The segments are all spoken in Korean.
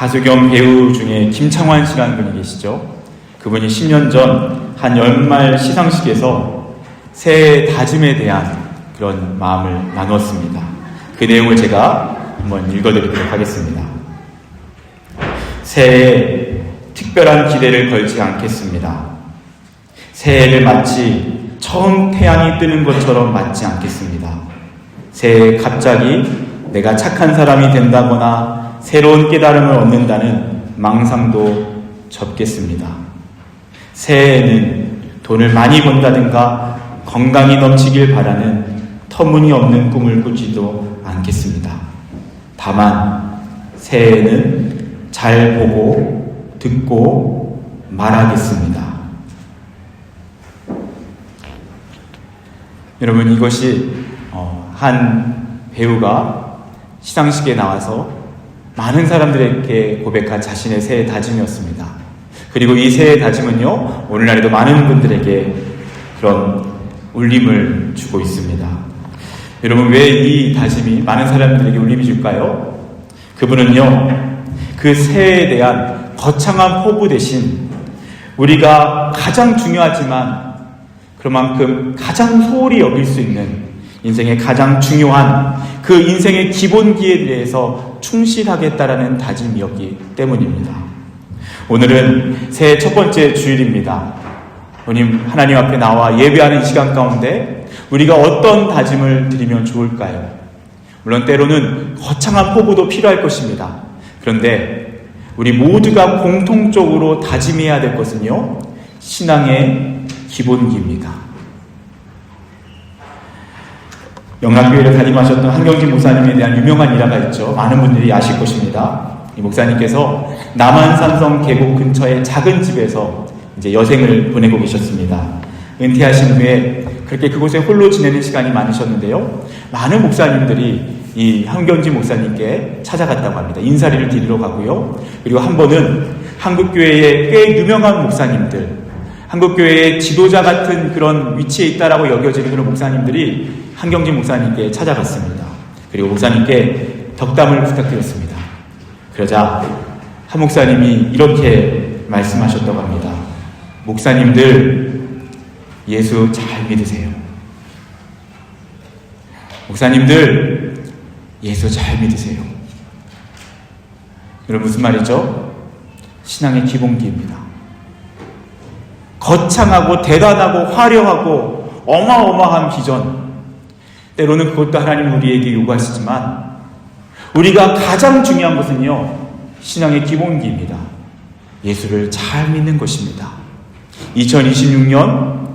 가수 겸 배우 중에 김창완 씨라는 분이 계시죠. 그분이 10년 전 한 연말 시상식에서 새해 다짐에 대한 그런 마음을 나누었습니다. 그 내용을 제가 한번 읽어드리도록 하겠습니다. 새해에 특별한 기대를 걸지 않겠습니다. 새해를 마치 처음 태양이 뜨는 것처럼 맞지 않겠습니다. 새해에 갑자기 내가 착한 사람이 된다거나 새로운 깨달음을 얻는다는 망상도 접겠습니다. 새해에는 돈을 많이 번다든가 건강이 넘치길 바라는 터무니없는 꿈을 꾸지도 않겠습니다. 다만 새해에는 잘 보고 듣고 말하겠습니다. 여러분 이것이 어, 한 배우가 시상식에 나와서 많은 사람들에게 고백한 자신의 새해 다짐이었습니다. 그리고 이 새해 다짐은요 오늘날에도 많은 분들에게 그런 울림을 주고 있습니다. 여러분 왜 이 다짐이 많은 사람들에게 울림이 줄까요? 그분은요 그 새해에 대한 거창한 포부 대신 우리가 가장 중요하지만 그만큼 가장 소홀히 여길 수 있는 인생의 가장 중요한 그 인생의 기본기에 대해서 충실하겠다라는 다짐이었기 때문입니다. 오늘은 새해 첫 번째 주일입니다. 오님 하나님 앞에 나와 예배하는 시간 가운데 우리가 어떤 다짐을 드리면 좋을까요? 물론 때로는 거창한 포부도 필요할 것입니다. 그런데 우리 모두가 공통적으로 다짐해야 될 것은요, 신앙의 기본기입니다. 영락교회를 담임하셨던 한경진 목사님에 대한 유명한 일화가 있죠. 많은 분들이 아실 것입니다. 이 목사님께서 남한산성 계곡 근처의 작은 집에서 이제 여생을 보내고 계셨습니다. 은퇴하신 후에 그렇게 그곳에 홀로 지내는 시간이 많으셨는데요. 많은 목사님들이 이 한경진 목사님께 찾아갔다고 합니다. 인사리를 드리러 가고요. 그리고 한 번은 한국교회의 꽤 유명한 목사님들, 한국교회의 지도자 같은 그런 위치에 있다라고 여겨지는 그런 목사님들이 한경진 목사님께 찾아갔습니다. 그리고 목사님께 덕담을 부탁드렸습니다. 그러자 한 목사님이 이렇게 말씀하셨다고 합니다. 목사님들 예수 잘 믿으세요. 목사님들 예수 잘 믿으세요. 여러분 무슨 말이죠? 신앙의 기본기입니다. 거창하고 대단하고 화려하고 어마어마한 비전. 때로는 그것도 하나님 우리에게 요구하시지만 우리가 가장 중요한 것은요. 신앙의 기본기입니다. 예수를 잘 믿는 것입니다. 2026년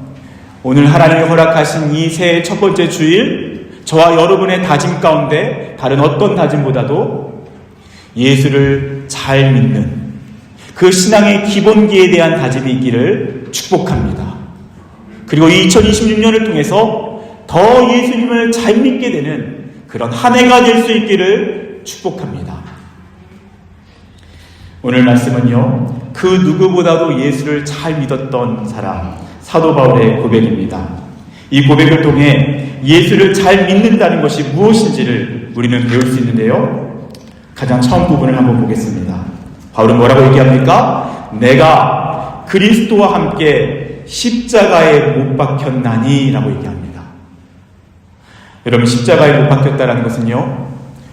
오늘 하나님이 허락하신 이 새해 첫 번째 주일 저와 여러분의 다짐 가운데 다른 어떤 다짐보다도 예수를 잘 믿는 그 신앙의 기본기에 대한 다짐이 있기를 축복합니다. 그리고 2026년을 통해서 더 예수님을 잘 믿게 되는 그런 한 해가 될 수 있기를 축복합니다. 오늘 말씀은요, 그 누구보다도 예수를 잘 믿었던 사람, 사도 바울의 고백입니다. 이 고백을 통해 예수를 잘 믿는다는 것이 무엇인지를 우리는 배울 수 있는데요. 가장 처음 부분을 한번 보겠습니다. 바울은 뭐라고 얘기합니까? 내가 그리스도와 함께 십자가에 못 박혔나니 라고 얘기합니다. 여러분, 십자가에 못 박혔다는 것은요,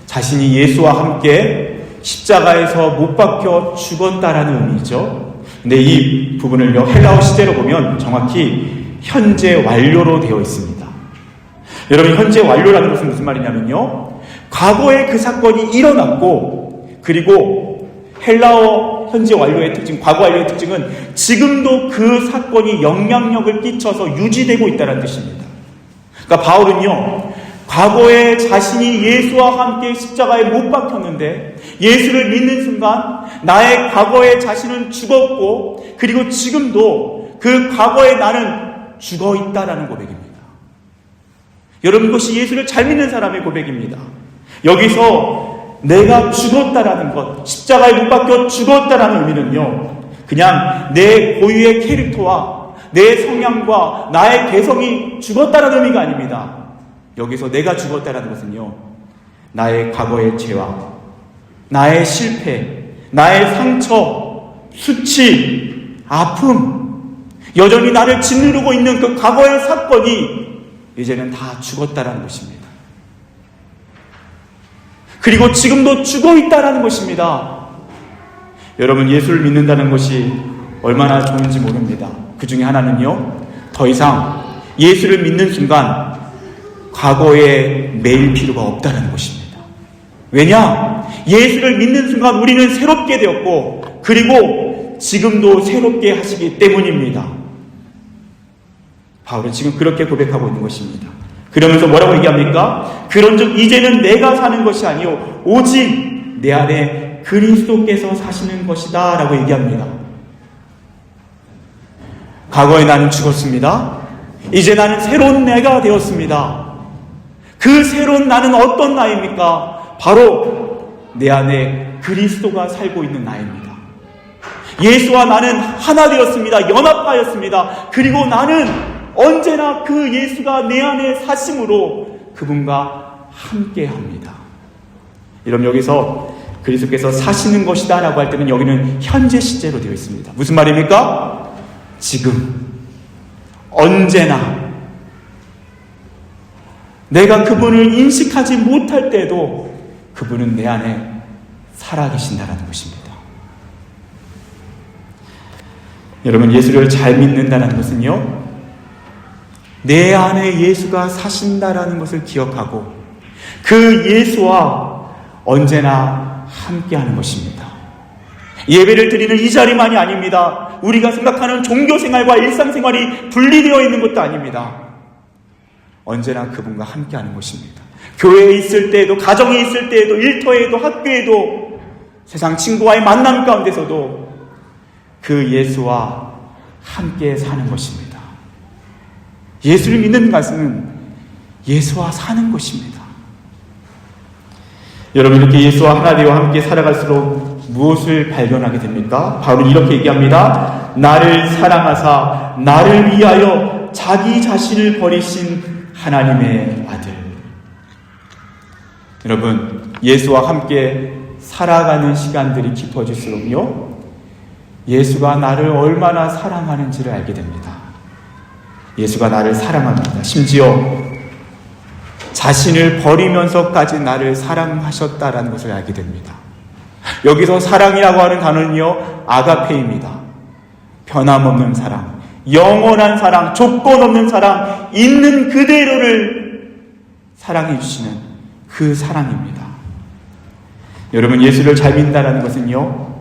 자신이 예수와 함께 십자가에서 못 박혀 죽었다라는 의미죠. 근데 이 부분을요, 헬라어 시제로 보면 정확히 현재 완료로 되어 있습니다. 여러분, 현재 완료라는 것은 무슨 말이냐면요, 과거에 그 사건이 일어났고, 그리고 헬라어 현재 완료의 특징, 과거 완료의 특징은 지금도 그 사건이 영향력을 끼쳐서 유지되고 있다는 뜻입니다. 그러니까 바울은요, 과거에 자신이 예수와 함께 십자가에 못 박혔는데 예수를 믿는 순간 나의 과거의 자신은 죽었고 그리고 지금도 그 과거의 나는 죽어 있다라는 고백입니다. 여러분 이것이 예수를 잘 믿는 사람의 고백입니다. 여기서 내가 죽었다라는 것, 십자가에 못 박혀 죽었다라는 의미는요. 그냥 내 고유의 캐릭터와 내 성향과 나의 개성이 죽었다는 의미가 아닙니다. 여기서 내가 죽었다라는 것은요. 나의 과거의 죄와 나의 실패, 나의 상처, 수치, 아픔, 여전히 나를 짓누르고 있는 그 과거의 사건이 이제는 다 죽었다라는 것입니다. 그리고 지금도 죽어 있다라는 것입니다. 여러분 예수를 믿는다는 것이 얼마나 좋은지 모릅니다. 그 중에 하나는요. 더 이상 예수를 믿는 순간 과거에 매일 필요가 없다는 것입니다. 왜냐? 예수를 믿는 순간 우리는 새롭게 되었고 그리고 지금도 새롭게 하시기 때문입니다. 바울은 지금 그렇게 고백하고 있는 것입니다. 그러면서 뭐라고 얘기합니까? 그런즉 이제는 내가 사는 것이 아니요 오직 내 안에 그리스도께서 사시는 것이다라고 얘기합니다. 과거에 나는 죽었습니다. 이제 나는 새로운 내가 되었습니다. 그 새로운 나는 어떤 나입니까? 바로 내 안에 그리스도가 살고 있는 나입니다. 예수와 나는 하나 되었습니다. 연합하였습니다. 그리고 나는 언제나 그 예수가 내 안에 사심으로 그분과 함께 합니다. 여러분 여기서 그리스도께서 사시는 것이다 라고 할 때는 여기는 현재 시제로 되어 있습니다. 무슨 말입니까? 지금, 언제나, 내가 그분을 인식하지 못할 때도 그분은 내 안에 살아계신다는 것입니다. 여러분, 예수를 잘 믿는다는 것은요, 내 안에 예수가 사신다라는 것을 기억하고 그 예수와 언제나 함께 하는 것입니다. 예배를 드리는 이 자리만이 아닙니다. 우리가 생각하는 종교 생활과 일상 생활이 분리되어 있는 것도 아닙니다. 언제나 그분과 함께하는 것입니다. 교회에 있을 때에도, 가정에 있을 때에도, 일터에도, 학교에도, 세상 친구와의 만남 가운데서도 그 예수와 함께 사는 것입니다. 예수를 믿는 것은 예수와 사는 것입니다. 여러분 이렇게 예수와 하나 되어 함께 살아갈수록 무엇을 발견하게 됩니까? 바로 이렇게 얘기합니다. 나를 사랑하사 나를 위하여 자기 자신을 버리신 하나님의 아들. 여러분 예수와 함께 살아가는 시간들이 깊어질수록요 예수가 나를 얼마나 사랑하는지를 알게 됩니다. 예수가 나를 사랑합니다. 심지어 자신을 버리면서까지 나를 사랑하셨다라는 것을 알게 됩니다. 여기서 사랑이라고 하는 단어는요, 아가페입니다. 변함없는 사랑, 영원한 사랑, 조건 없는 사랑, 있는 그대로를 사랑해 주시는 그 사랑입니다. 여러분, 예수를 잘 믿는다는 것은요,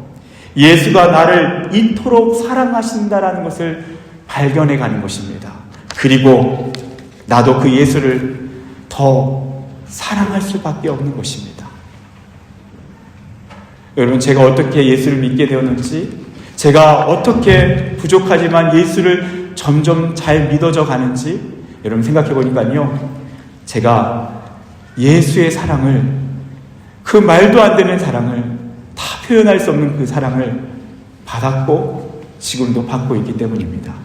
예수가 나를 이토록 사랑하신다라는 것을 발견해 가는 것입니다. 그리고 나도 그 예수를 더 사랑할 수밖에 없는 것입니다. 여러분, 제가 어떻게 예수를 믿게 되었는지, 제가 어떻게 부족하지만 예수를 점점 잘 믿어져 가는지, 여러분 생각해 보니까요, 제가 예수의 사랑을, 그 말도 안 되는 사랑을, 다 표현할 수 없는 그 사랑을 받았고, 지금도 받고 있기 때문입니다.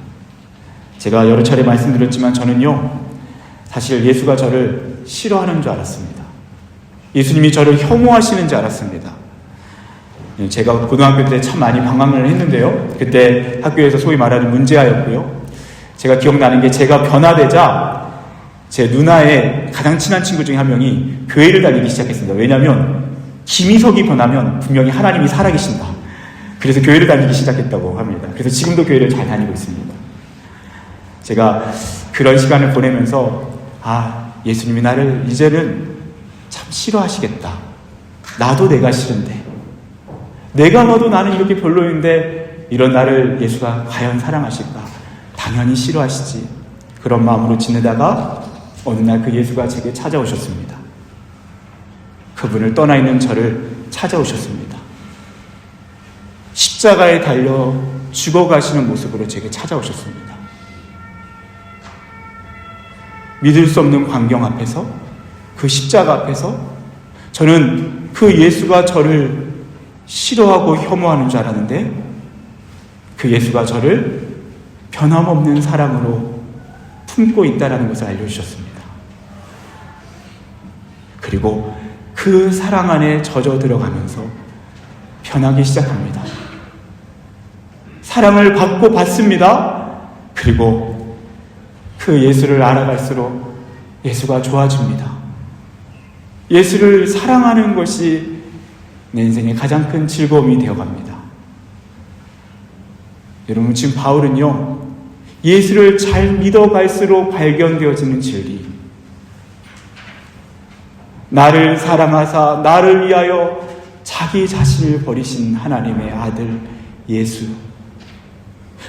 제가 여러 차례 말씀드렸지만 저는요, 사실 예수가 저를 싫어하는 줄 알았습니다. 예수님이 저를 혐오하시는 줄 알았습니다. 제가 고등학교 때 참 많이 방황을 했는데요. 그때 학교에서 소위 말하는 문제아였고요. 제가 기억나는 게 제가 변화되자 제 누나의 가장 친한 친구 중에 한 명이 교회를 다니기 시작했습니다. 왜냐하면 김희석이 변하면 분명히 하나님이 살아계신다. 그래서 교회를 다니기 시작했다고 합니다. 그래서 지금도 교회를 잘 다니고 있습니다. 제가 그런 시간을 보내면서 아 예수님이 나를 이제는 참 싫어하시겠다. 나도 내가 싫은데 내가 봐도 나는 이렇게 별로인데 이런 나를 예수가 과연 사랑하실까? 당연히 싫어하시지. 그런 마음으로 지내다가 어느 날 그 예수가 제게 찾아오셨습니다. 그분을 떠나 있는 저를 찾아오셨습니다. 십자가에 달려 죽어가시는 모습으로 제게 찾아오셨습니다. 믿을 수 없는 광경 앞에서 그 십자가 앞에서 저는 그 예수가 저를 싫어하고 혐오하는 줄 알았는데 그 예수가 저를 변함없는 사랑으로 품고 있다라는 것을 알려주셨습니다. 그리고 그 사랑 안에 젖어 들어가면서 변하기 시작합니다. 사랑을 받고 받습니다. 그리고 그 예수를 알아갈수록 예수가 좋아집니다. 예수를 사랑하는 것이 내 인생의 가장 큰 즐거움이 되어갑니다. 여러분, 지금 바울은요, 예수를 잘 믿어갈수록 발견되어지는 진리. 나를 사랑하사 나를 위하여 자기 자신을 버리신 하나님의 아들 예수.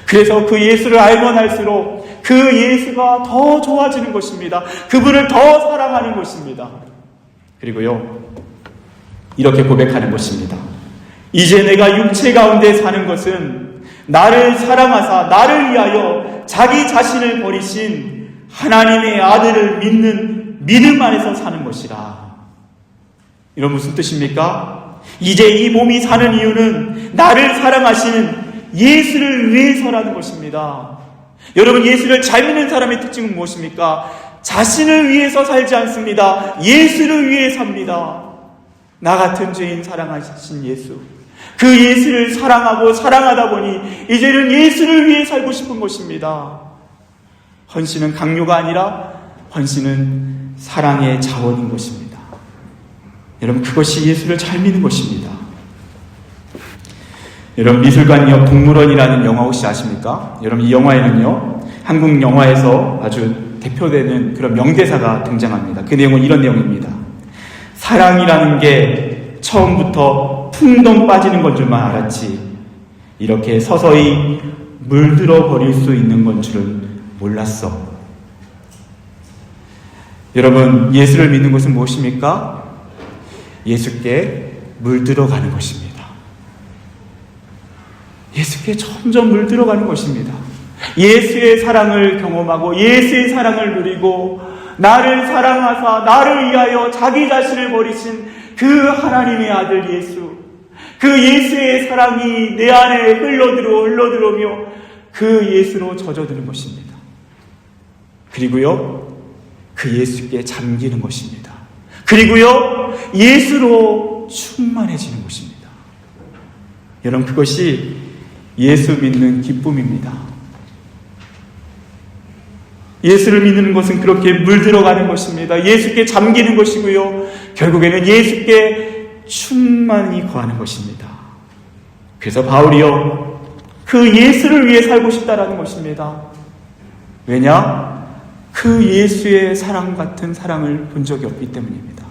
그래서 그 예수를 알면 알수록 그 예수가 더 좋아지는 것입니다. 그분을 더 사랑하는 것입니다. 그리고요, 이렇게 고백하는 것입니다. 이제 내가 육체 가운데 사는 것은 나를 사랑하사 나를 위하여 자기 자신을 버리신 하나님의 아들을 믿는 믿음 안에서 사는 것이라. 이런 무슨 뜻입니까? 이제 이 몸이 사는 이유는 나를 사랑하시는 예수를 위해서라는 것입니다. 여러분, 예수를 잘 믿는 사람의 특징은 무엇입니까? 자신을 위해서 살지 않습니다. 예수를 위해 삽니다. 나 같은 죄인 사랑하신 예수. 그 예수를 사랑하고 사랑하다 보니 이제는 예수를 위해 살고 싶은 것입니다. 헌신은 강요가 아니라 헌신은 사랑의 자원인 것입니다. 여러분, 그것이 예수를 잘 믿는 것입니다. 여러분, 미술관 옆 동물원이라는 영화 혹시 아십니까? 여러분, 이 영화에는요, 한국 영화에서 아주 대표되는 그런 명대사가 등장합니다. 그 내용은 이런 내용입니다. 사랑이라는 게 처음부터 풍덩 빠지는 건 줄만 알았지. 이렇게 서서히 물들어 버릴 수 있는 건 줄은 몰랐어. 여러분, 예수를 믿는 것은 무엇입니까? 예수께 물들어 가는 것입니다. 예수께 점점 물들어 가는 것입니다. 예수의 사랑을 경험하고 예수의 사랑을 누리고 나를 사랑하사 나를 위하여 자기 자신을 버리신 그 하나님의 아들 예수 그 예수의 사랑이 내 안에 흘러들어 흘러들어오며 그 예수로 젖어드는 것입니다. 그리고요 그 예수께 잠기는 것입니다. 그리고요 예수로 충만해지는 것입니다. 여러분 그것이 예수 믿는 기쁨입니다. 예수를 믿는 것은 그렇게 물들어가는 것입니다. 예수께 잠기는 것이고요. 결국에는 예수께 충만히 거하는 것입니다. 그래서 바울이요. 그 예수를 위해 살고 싶다라는 것입니다. 왜냐? 그 예수의 사랑 같은 사랑을 본 적이 없기 때문입니다.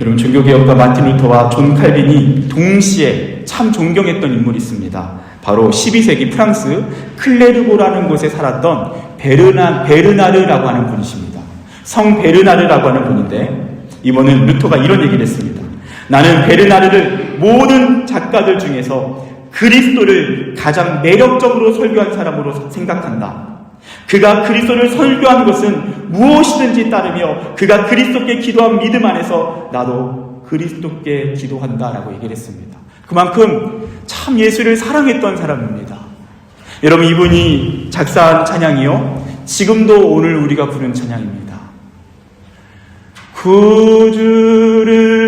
여러분, 종교개혁가 마틴 루터와 존 칼빈이 동시에 참 존경했던 인물이 있습니다. 바로 12세기 프랑스 클레르고라는 곳에 살았던 베르나, 베르나르라고 하는 분이십니다. 성 베르나르라고 하는 분인데, 이번은 루터가 이런 얘기를 했습니다. 나는 베르나르를 모든 작가들 중에서 그리스도를 가장 매력적으로 설교한 사람으로 생각한다. 그가 그리스도를 설교한 것은 무엇이든지 따르며 그가 그리스도께 기도한 믿음 안에서 나도 그리스도께 기도한다라고 얘기를 했습니다. 그만큼 참 예수를 사랑했던 사람입니다. 여러분 이분이 작사한 찬양이요. 지금도 오늘 우리가 부른 찬양입니다. 구주를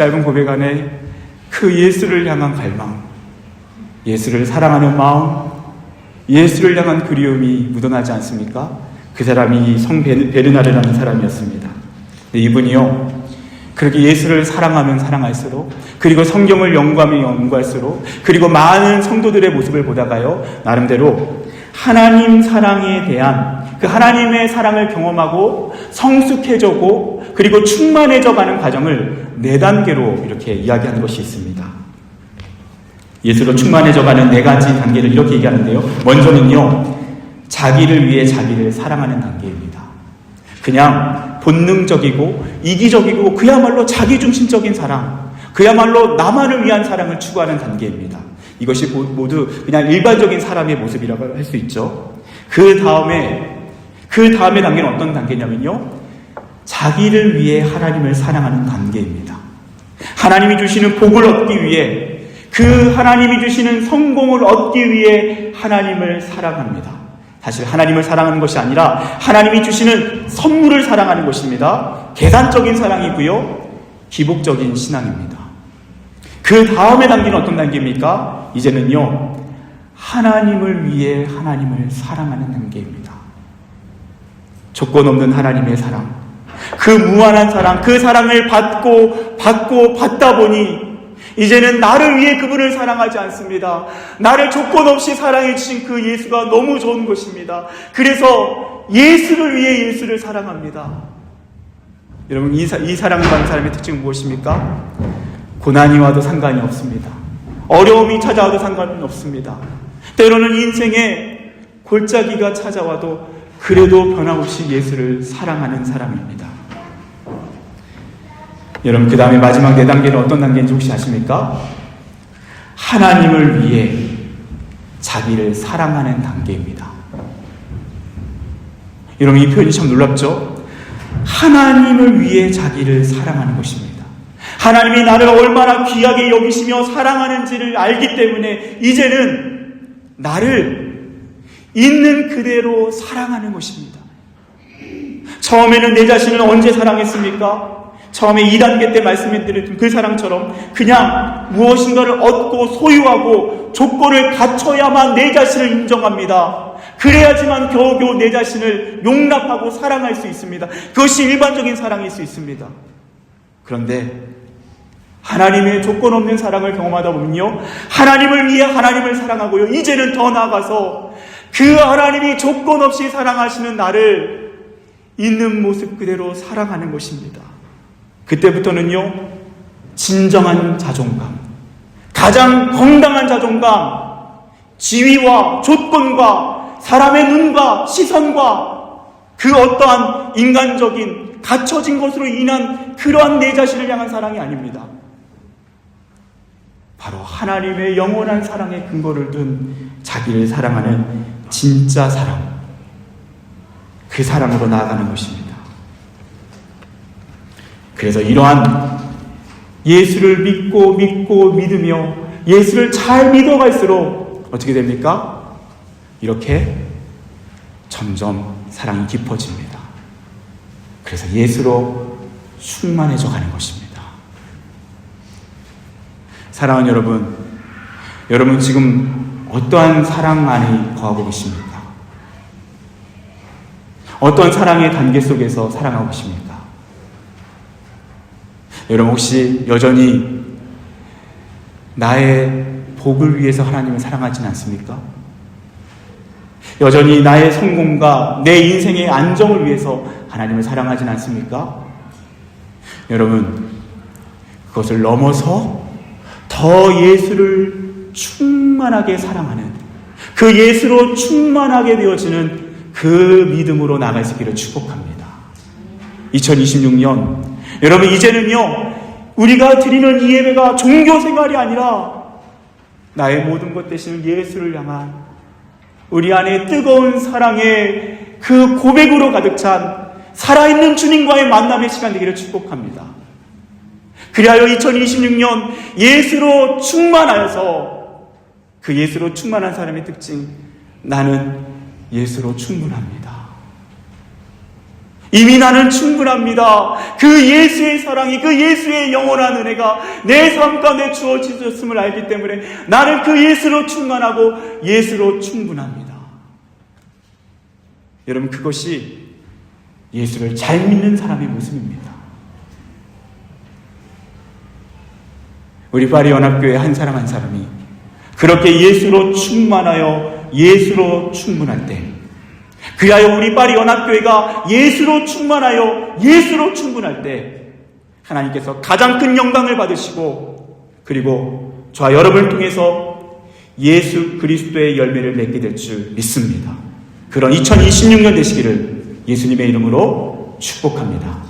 짧은 고백 안에 그 예수를 향한 갈망 예수를 사랑하는 마음, 예수를 향한 그리움이 묻어나지 않습니까? 그 사람이 성 베르나르라는 사람이었습니다. 이분이요, 그렇게 예수를 사랑하면 사랑할수록, 그리고 성경을 연구하면 연구할수록, 그리고 많은 성도들의 모습을 보다가요, 나름대로 하나님 사랑에 대한 그 하나님의 사랑을 경험하고 성숙해져고, 그리고 충만해져 가는 과정을 네 단계로 이렇게 이야기하는 것이 있습니다. 예수로 충만해져 가는 네 가지 단계를 이렇게 얘기하는데요. 먼저는요, 자기를 위해 자기를 사랑하는 단계입니다. 그냥 본능적이고 이기적이고 그야말로 자기중심적인 사랑, 그야말로 나만을 위한 사랑을 추구하는 단계입니다. 이것이 모두 그냥 일반적인 사람의 모습이라고 할 수 있죠. 그 다음에, 그 다음에 단계는 어떤 단계냐면요. 자기를 위해 하나님을 사랑하는 단계입니다. 하나님이 주시는 복을 얻기 위해 그 하나님이 주시는 성공을 얻기 위해 하나님을 사랑합니다. 사실 하나님을 사랑하는 것이 아니라 하나님이 주시는 선물을 사랑하는 것입니다. 계산적인 사랑이고요. 기복적인 신앙입니다. 그 다음에 단계는 어떤 단계입니까? 이제는요. 하나님을 위해 하나님을 사랑하는 단계입니다. 조건 없는 하나님의 사랑. 그 무한한 사랑, 그 사랑을 받고, 받고, 받다 보니, 이제는 나를 위해 그분을 사랑하지 않습니다. 나를 조건 없이 사랑해 주신 그 예수가 너무 좋은 것입니다. 그래서 예수를 위해 예수를 사랑합니다. 여러분, 이, 사, 이 사랑을 받는 사람의 특징은 무엇입니까? 고난이 와도 상관이 없습니다. 어려움이 찾아와도 상관은 없습니다. 때로는 인생에 골짜기가 찾아와도 그래도 변함없이 예수를 사랑하는 사람입니다. 여러분, 그 다음에 마지막 네 단계는 어떤 단계인지 혹시 아십니까? 하나님을 위해 자기를 사랑하는 단계입니다. 여러분, 이 표현이 참 놀랍죠? 하나님을 위해 자기를 사랑하는 것입니다. 하나님이 나를 얼마나 귀하게 여기시며 사랑하는지를 알기 때문에 이제는 나를 있는 그대로 사랑하는 것입니다. 처음에는 내 자신을 언제 사랑했습니까? 처음에 2단계 때 말씀드렸던 그 사랑처럼 그냥 무엇인가를 얻고 소유하고 조건을 갖춰야만 내 자신을 인정합니다. 그래야지만 겨우겨우 내 자신을 용납하고 사랑할 수 있습니다. 그것이 일반적인 사랑일 수 있습니다. 그런데 하나님의 조건 없는 사랑을 경험하다 보면요. 하나님을 위해 하나님을 사랑하고요. 이제는 더 나아가서 그 하나님이 조건 없이 사랑하시는 나를 있는 모습 그대로 사랑하는 것입니다. 그때부터는요, 진정한 자존감, 가장 건강한 자존감, 지위와 조건과 사람의 눈과 시선과 그 어떠한 인간적인 갖춰진 것으로 인한 그러한 내 자신을 향한 사랑이 아닙니다. 바로 하나님의 영원한 사랑의 근거를 둔 자기를 사랑하는 진짜 사랑. 그 사랑으로 나아가는 것입니다. 그래서 이러한 예수를 믿고 믿고 믿으며 예수를 잘 믿어갈수록 어떻게 됩니까? 이렇게 점점 사랑이 깊어집니다. 그래서 예수로 충만해져 가는 것입니다. 사랑하는 여러분, 여러분 지금 어떠한 사랑 안에 거하고 계십니까? 어떤 사랑의 단계 속에서 사랑하고 계십니까? 여러분 혹시 여전히 나의 복을 위해서 하나님을 사랑하진 않습니까? 여전히 나의 성공과 내 인생의 안정을 위해서 하나님을 사랑하진 않습니까? 여러분, 그것을 넘어서 더 예수를 충만하게 사랑하는 그 예수로 충만하게 되어지는 그 믿음으로 있기를 축복합니다. 2026년 여러분 이제는요 우리가 드리는 이 예배가 종교 생활이 아니라 나의 모든 것 대신 예수를 향한 우리 안에 뜨거운 사랑의 그 고백으로 가득 찬 살아있는 주님과의 만남의 시간 되기를 축복합니다. 그리하여 2026년 예수로 충만하여서 그 예수로 충만한 사람의 특징 나는 예수로 충분합니다. 이미 나는 충분합니다. 그 예수의 사랑이, 그 예수의 영원한 은혜가 내 삶 가운데 주어지셨음을 알기 때문에 나는 그 예수로 충만하고 예수로 충분합니다. 여러분, 그것이 예수를 잘 믿는 사람의 모습입니다. 우리 파리 연합교회 한 사람 한 사람이 그렇게 예수로 충만하여 예수로 충분할 때 그리하여 우리 파리 연합교회가 예수로 충만하여 예수로 충분할 때 하나님께서 가장 큰 영광을 받으시고 그리고 저와 여러분을 통해서 예수 그리스도의 열매를 맺게 될 줄 믿습니다. 그런 2026년 되시기를 예수님의 이름으로 축복합니다.